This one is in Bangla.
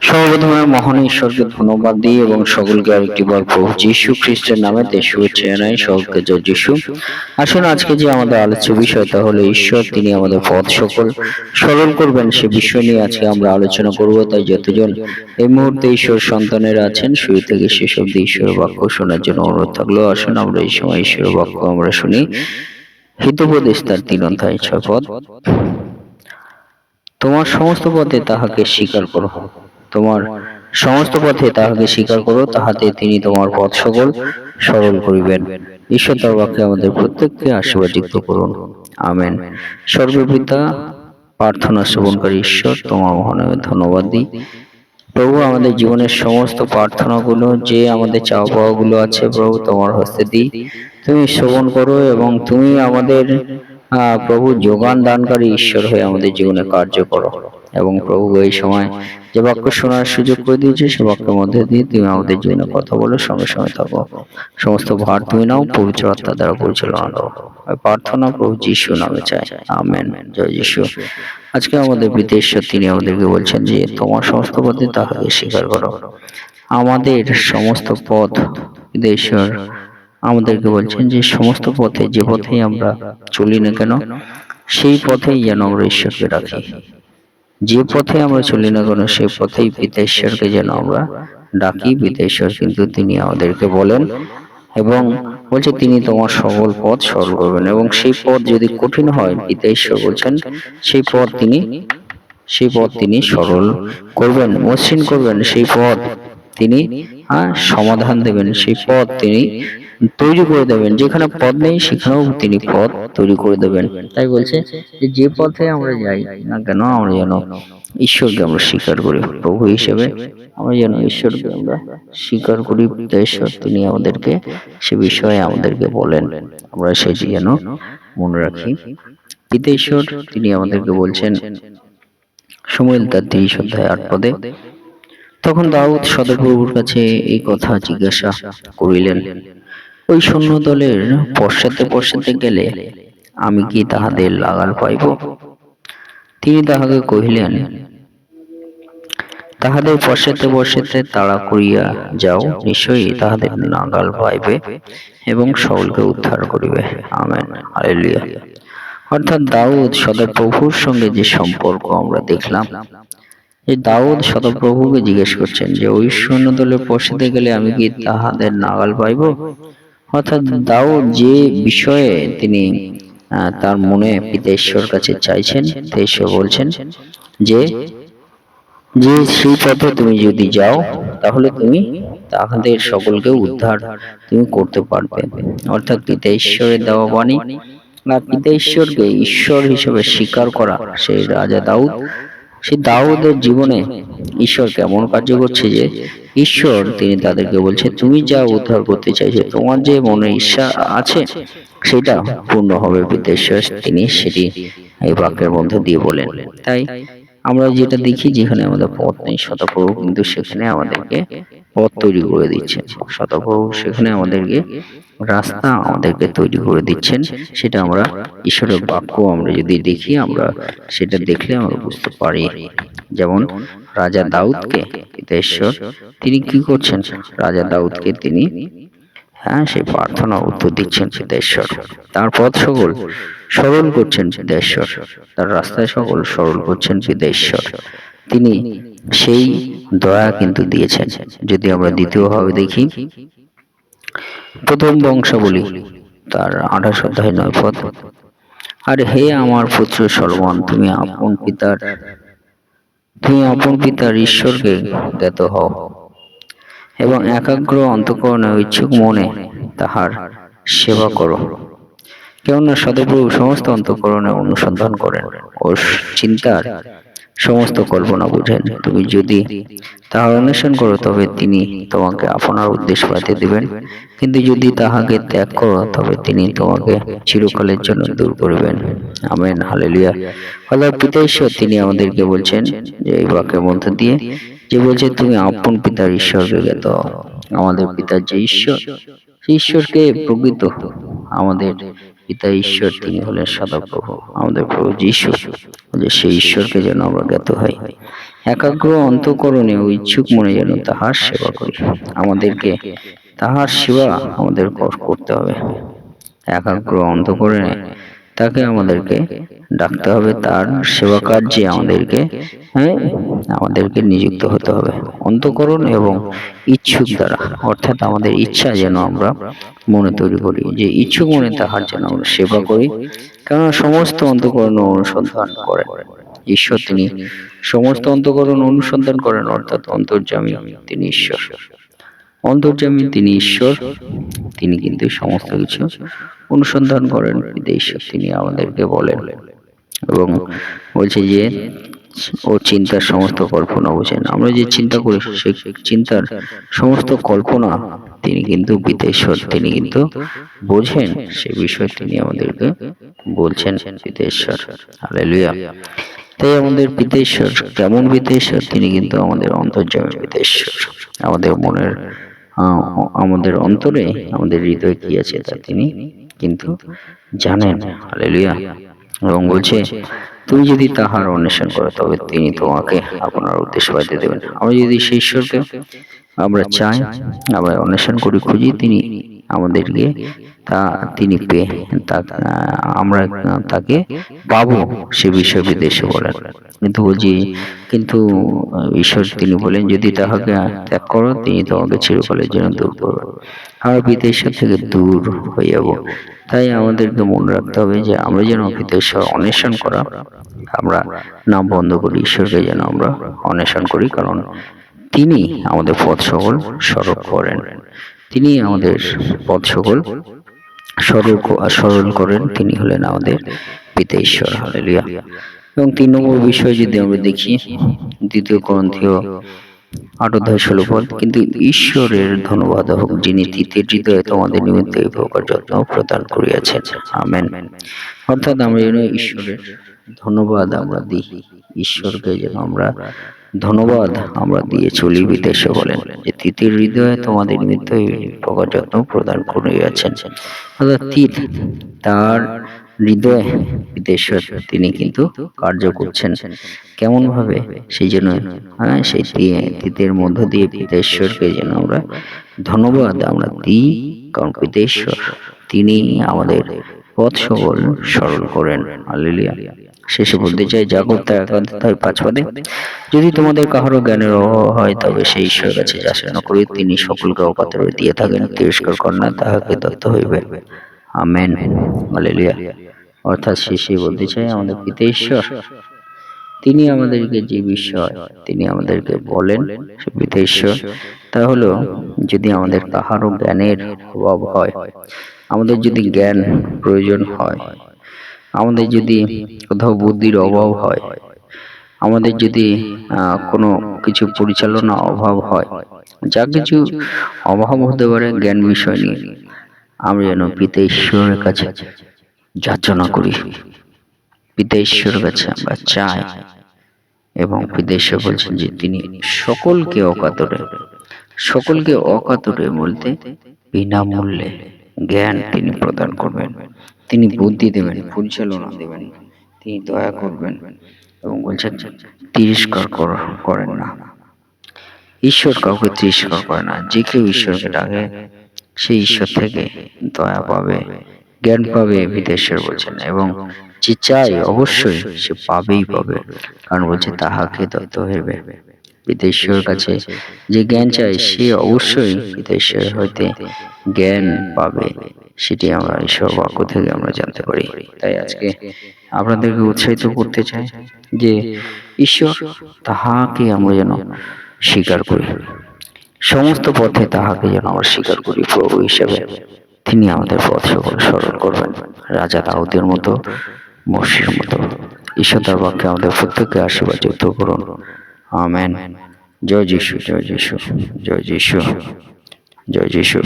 সর্বপ্রথমে মহান ঈশ্বরকে ধন্যবাদ দিই এবং সকলকে আরেকটি বার প্রভু যীশু খ্রিস্টের নামে শুভেচ্ছা জানাই, সকলকে জয় যীশু। আসুন আজকে যে আমাদের আলোচ্য বিষয় তা হলো ঈশ্বর, তিনি আমাদের পথ সকল। সরল করবেন সে বিষয় নিয়ে আজকে আমরা আলোচনা করব, তাই যতজন এই মুহূর্তে ঈশ্বর সন্তানেরা আছেন, শুরু থেকে শেষ অব্দি ঈশ্বরের বাক্য শোনার জন্য অনুরোধ থাকল। আসুন আমরা এই সময় ঈশ্বরের বাক্য আমরা শুনি। হিতোপদেশ তার তিন অধ্যায় ছয় পদ। তোমার সমস্ত পথে তাহাকে স্বীকার করো। তোমার সমস্ত পথে তাহাকে স্বীকার করো, তাহাতে তিনি তোমার পথ সকল সরল করিবেন। ঈশ্বর তার বাক্যে আমাদের প্রত্যেককে আশীর্বাদিত করুন। আমেন। সর্বপিতা প্রার্থনা শ্রবণকারী ঈশ্বর, তোমার মহানে ধন্যবাদ দিই। প্রভু, আমাদের জীবনের সমস্ত প্রার্থনাগুলো, যে আমাদের চাওয়া পাওয়াগুলো আছে প্রভু, তোমার হস্তে দিই। তুমি শ্রবণ করো এবং তুমি আমাদের প্রভু যোগান দানকারী ঈশ্বর হয়ে আমাদের জীবনে কার্য করো। এবং প্রভু, এই সময় যে বাক্য শোনার সুযোগ করে দিয়েছে, সে বাক্যের মধ্যে দিয়ে তুমি আমাদের জন্য কথা বলো, সঙ্গে সঙ্গে থাকো। সমস্ত ভার তুমি নাও, পবিত্র আত্মা দ্বারা পরিচালনা দাও। প্রার্থনা প্রভু যিশু নামে চাই। আমেন। জয় যিশু। আজকে আমাদের বিদেশ্বর তিনি আমাদেরকে বলছেন যে, তোমার সমস্ত পথে তাহাকে স্বীকার করো। আমাদের সমস্ত পথ বিদেশ্বর আমাদেরকে বলছেন যে, সমস্ত পথে যে পথেই আমরা চলি না কেন, সেই পথেই যেন আমরা ঈশ্বরকে রাখি। যে পথে আমরা চলি না কেন সেই পথেই পিতা ঈশ্বরকে যেন আমরা ডাকি। পিতা ঈশ্বর কিন্তু তিনি আমাদেরকে বলেন এবং বলছে, তিনি তোমার সকল পথ সরল করবেন। এবং সেই পথ যদি কঠিন হয় পিতা ঈশ্বর বলছেন, সেই পথ তিনি, সেই পথ তিনি সরল করবেন, মসৃণ করবেন। সেই পথ তিনি সমাধান দেবেন। সেই পথ তিনি তৈরি করে দেবেন, যেখানে পথ নেই, সেখানেও তিনি পথ তৈরি করে দেবেন। তাই বলছে যে পথে আমরা যাই না কেন, আমরা যেন ঈশ্বরকে আমরা স্বীকার করি। প্রভু হিসেবে আমরা যেন ঈশ্বরকে আমরা স্বীকার করি। ঈশ্বর তিনি আমাদেরকে সে বিষয়ে আমাদেরকে বলেন। আমরা সেটি যেন মনে রাখি। পিতা ঈশ্বর, তিনি আমাদেরকে বলছেন, সময়েল তার তিরিশ অধ্যায় আট পদে, তখন দাউদ সদপ্রভুর কাছে এই কথা জিজ্ঞাসা করিলেন ওই সৈন্য দলের পশ্চাতে পশ্চাতে গেলে আমি কি তাহাদের লাগাল পাইব? তিনি তাহাকে কহিলেন, তাহাদের পশ্চাতে পশ্চাতে তাড়া করিয়া যাও, নিশ্চয়ই তাহাদের নাগাল পাইবে এবং সকলকে উদ্ধার করিবে। আমেন। হালেলুয়া। অর্থাৎ দাউদ সদাপ্রভুর সঙ্গে যে সম্পর্ক আমরা দেখলাম এই দাউদ সদাপ্রভুকে জিজ্ঞেস করছেন যে, ওই সৈন্য দলের পশ্চাতে গেলে আমি কি তাহাদের নাগাল পাইব? অর্থাৎ দাউদ যে বিষয়ে তিনি তার মনে পিতা ঈশ্বর কাছে চাইছেন তো ঈশ্বর বলছেন যে যে সেই পথে তুমি যদি যাও তাহলে তুমি তাহাদের সকলকে উদ্ধার তুমি করতে পারবে। অর্থাৎ পিতা ঈশ্বরের দেওয়া বাণী না পিতা ঈশ্বরকে ঈশ্বর হিসেবে স্বীকার করা সেই রাজা দাউদ। সেই দাউদের জীবনে ঈশ্বর কেমন কার্য করছে যে, ঈশ্বর তিনি তাদেরকে বলছে, তুমি যা উদ্ধার করতে চাইছো, তোমার যে মনে ইচ্ছা আছে, সেটা পূর্ণ হবে। পিতা তিনি সেটি এই বাক্যের মধ্যে দিয়ে বলেন তাই আমরা যেটা দেখি, যেখানে আমাদের পথ নেই শতপ্রভু কিন্তু সেখানে আমাদেরকে পথ তৈরি করে দিচ্ছেন। শতপ্রভু সেখানে আমাদেরকে রাস্তা আমাদেরকে তৈরি করে দিচ্ছেন। সেটা আমরা ঈশ্বরের বাক্য আমরা যদি দেখি, আমরা সেটা দেখলে আমরা বুঝতে পারি। যেমন রাজা দাউদকে ঈশ্বর, তিনি কি করছেন? রাজা দাউদকে তিনি হ্যাঁ সেই প্রার্থনা উত্তর দিচ্ছেন সিদ্ধেশ্বর তার পথ সকল সরল করছেন সিদ্ধেশ্বর তার রাস্তায় সকল সরল করছেন সিদ্ধেশ্বর তিনি সেই দয়া কিন্তু দিয়েছেন। যদি আমরা দ্বিতীয়ভাবে দেখি, প্রথম বংশাবলী, তার আঠাশ অধ্যায় নয় পদ, আর হে আমার পুত্র সলমন, তুমি আপন পিতার, তুমি আপন পিতার ঈশ্বরকে জ্ঞাত হও এবং একাগ্র অন্তঃকরণে ইচ্ছুক মনে তাহার সেবা করো। কেননা সদপ্রভু সমস্ত অন্তঃকরণে অনুসন্ধান করেন। ও চিন্তার সমস্ত কল্পনা বুঝেন। তুমি যদি তাহার অন্বেষণ করো, তবে তিনি তোমাকে আপনার উদ্দেশ্য পাইতে দিবেন। কিন্তু যদি তাহাকে ত্যাগ করো, তবে তিনি তোমাকে চিরকালের জন্য দূর করিবেন। Amen, hallelujah. আল্লাহ পিতা ঈশ্বর, তিনি আমাদেরকে বলছেন যে, এই বাক্যের মধ্যে দিয়ে যে বলছে, তুমি আপন পিতার ঈশ্বরকে জ্ঞাত। আমাদের পিতার যে ঈশ্বর, সেই ঈশ্বরকে প্রকৃত আমাদের পিতা ঈশ্বর, তিনি হলেন সদাপ্রভু, আমাদের প্রভু যীশু। যে সেই ঈশ্বরকে যেন আমরা জ্ঞাত হই। একাগ্র অন্তকরণে ও ইচ্ছুক মনে যেন তাহার সেবা করি। আমাদেরকে তাহার সেবা আমাদের কর- করতে হবে। একাগ্র, অন্তকরণে তাকে আমাদেরকে ডাকতে হবে। তার সেবা কার্যে আমাদেরকে হ্যাঁ আমাদেরকে নিযুক্ত হতে হবে। অন্তকরণ এবং ইচ্ছুক দ্বারা, অর্থাৎ আমাদের ইচ্ছা যেন আমরা মনে তৈরি করি, যে ইচ্ছুক মনে তাহার যেন আমরা সেবা করি, কেননা সমস্ত অন্তকরণ অনুসন্ধান করেন। ঈশ্বর তিনি সমস্ত অন্তকরণ অনুসন্ধান করেন, অর্থাৎ অন্তর্যামী তিনি ঈশ্বর। অন্তর্যামী তিনি ঈশ্বর, তিনি কিন্তু সমস্ত কিছু অনুসন্ধান করেন। ঈশ্বর তিনি আমাদেরকে বলেন এবং বলছে যে ও চিন্তার সমস্ত কল্পনা বোঝেন আমরা যে চিন্তা করি সে চিন্তার সমস্ত কল্পনা তিনি কিন্তু বিদেশ্বর তিনি কিন্তু বোঝেন সে বিষয়ে তিনি আমাদেরকে বলছেন বিদেশ্বর হালেলুয়া তাই আমাদের বিদেশ্বর কেমন বিদেশ্বর তিনি কিন্তু আমাদের অন্তর্যামী বিদেশ্বর আমাদের মনের আমাদের অন্তরে আমাদের হৃদয়ে কি আছে তা তিনি কিন্তু জানেন। হালেলুয়া এবং বলছে, তুমি যদি তাহার অন্বেষণ করো, তবে তিনি তোমাকে আপনার উদ্দেশ্য বাড়িতে দেবেন। আমরা যদি সেই ঈশ্বরকে আমরা চাই, আমরা অন্বেষণ করি, খুঁজি তিনি আমাদেরকে তা তিনি পেয়ে আমরা তাকে পাবো সে বিষয়ে বিদেশে বলেন কিন্তু বলছি কিন্তু ঈশ্বর তিনি বলেন, যদি তাহাকে ত্যাগ করো, তিনি তোমাকে চিরকালের জন্য দূর করবেন। আমরা বিদেশের থেকে দূর হয়ে যাব। তাই আমাদেরকে মনে রাখতে হবে যে, আমরা যেন বিদেশ্বর অন্বেষণ করা, আমরা নাম বন্ধ করি, ঈশ্বরকে যেন আমরা অন্বেষণ করি, কারণ তিনি আমাদের পথ সকল সরল করেন। তিনি আমাদের পথ সকল সরল সরল করেন তিনি হলেন আমাদের পিতা ঈশ্বর। হালেলুয়া। এবং তিন নম্বর বিষয় যদি আমরা দেখি দ্বিতীয় গ্রন্থীয় আট অধ্যায় ষোলো পদ কিন্তু ঈশ্বরের ধন্যবাদ হোক যিনি তৃতীয় হৃদয়ে তোমাদের নিমিত্ত এই প্রকার যত্ন প্রদান করিয়াছেন। আমেন। অর্থাৎ আমরা যেন ঈশ্বরের ধন্যবাদ আমরা দিই ঈশ্বরকে যেন আমরা ধন্যবাদ আমরা দিয়ে চলি বিদেশে বলেন। যে তৃতীয় হৃদয়ে তোমাদের এই প্রকার যত্ন প্রদান করিয়াছেন অর্থাৎ তীত তার হৃদয়ে বিদেশ্বর তিনি কিন্তু কার্য করছেন। কেমন ভাবে? সেই জন্য হ্যাঁ সেই তি- তীতের মধ্য দিয়ে বিদেশ্বরকে যেন আমরা ধন্যবাদ আমরা দিই কারণ বিদেশ্বর তিনি আমাদের পথ সকল সরল করেন। হালেলুয়া শেষে বলতে চাই জাগর তার একান্ত পাঁচ পদে। যদি তোমাদের কাহারও জ্ঞানের অভাব হয়, তবে সেই ঈশ্বরের কাছে যাচনা করি তিনি সকলকে অপাত্র দিয়ে থাকেন। তিরস্কার কন্যা তাহাকে দত্ত হইবে। আমেন। হালেলুয়া। অর্থাৎ শেষে বলতে চাই, আমাদের পিতা ঈশ্বর, তিনি আমাদেরকে যে বিষয় তিনি আমাদেরকে বলেন, সে পিতা ঈশ্বর তা হলো যদি আমাদের কাহারও জ্ঞানের অভাব হয়, আমাদের যদি জ্ঞান প্রয়োজন হয় আমাদের যদি কোথাও বুদ্ধির অভাব হয় আমাদের যদি কোনো কিছু পরিচালনা অভাব হয় যা কিছু অভাব হতে পারে জ্ঞান বিষয় নিয়ে আমরা যেন পিতা ঈশ্বরের কাছে যাচনা করি। পিতা ঈশ্বরের কাছে আমরা চাই এবং পিতা বলছেন যে তিনি সকলকে অকাতরে সকলকে অকাতরে বলতে বিনামূল্যে জ্ঞান তিনি প্রদান করবেন। তিনি বুদ্ধি দেবেন পরিচালনা দেবেন তিনি দয়া করবেন এবং বলছেন তিরস্কার করেন না। ঈশ্বর কাউকে তিরস্কার করে না। যে কেউ ঈশ্বরকে ডাকে সেই ঈশ্বর থেকে দয়া পাবে জ্ঞান পাবে বিদেশ্বর বলছেন এবং যে চাই অবশ্যই সে পাবেই পাবে। কারণ বলছে তাহাকে দত্ত হইবে। বিদেশ্বর কাছে যে জ্ঞান চাই সে অবশ্যই বিদেশ্বর হইতে জ্ঞান পাবে। সেটি আমরা ঈশ্বর বাক্য থেকে আমরা জানতে পারি। তাই আজকে আপনাদেরকে উৎসাহিত করতে চাই যে ঈশ্বর তাহাকে আমরা যেন স্বীকার করি। সমস্ত পথে তাহাকে যেন আমরা স্বীকার করি প্রভু হিসেবে। তিনি আমাদের পথ সকল সরল করবেন। রাজা দাউদের মতো মসির মতো। ঈশ্বর তার বাক্যে আমাদের প্রত্যেককে আশীর্বাদ যুক্ত করুন। আমেন জয় যিশু জয় যিশু জয় যিশু জয় যিশু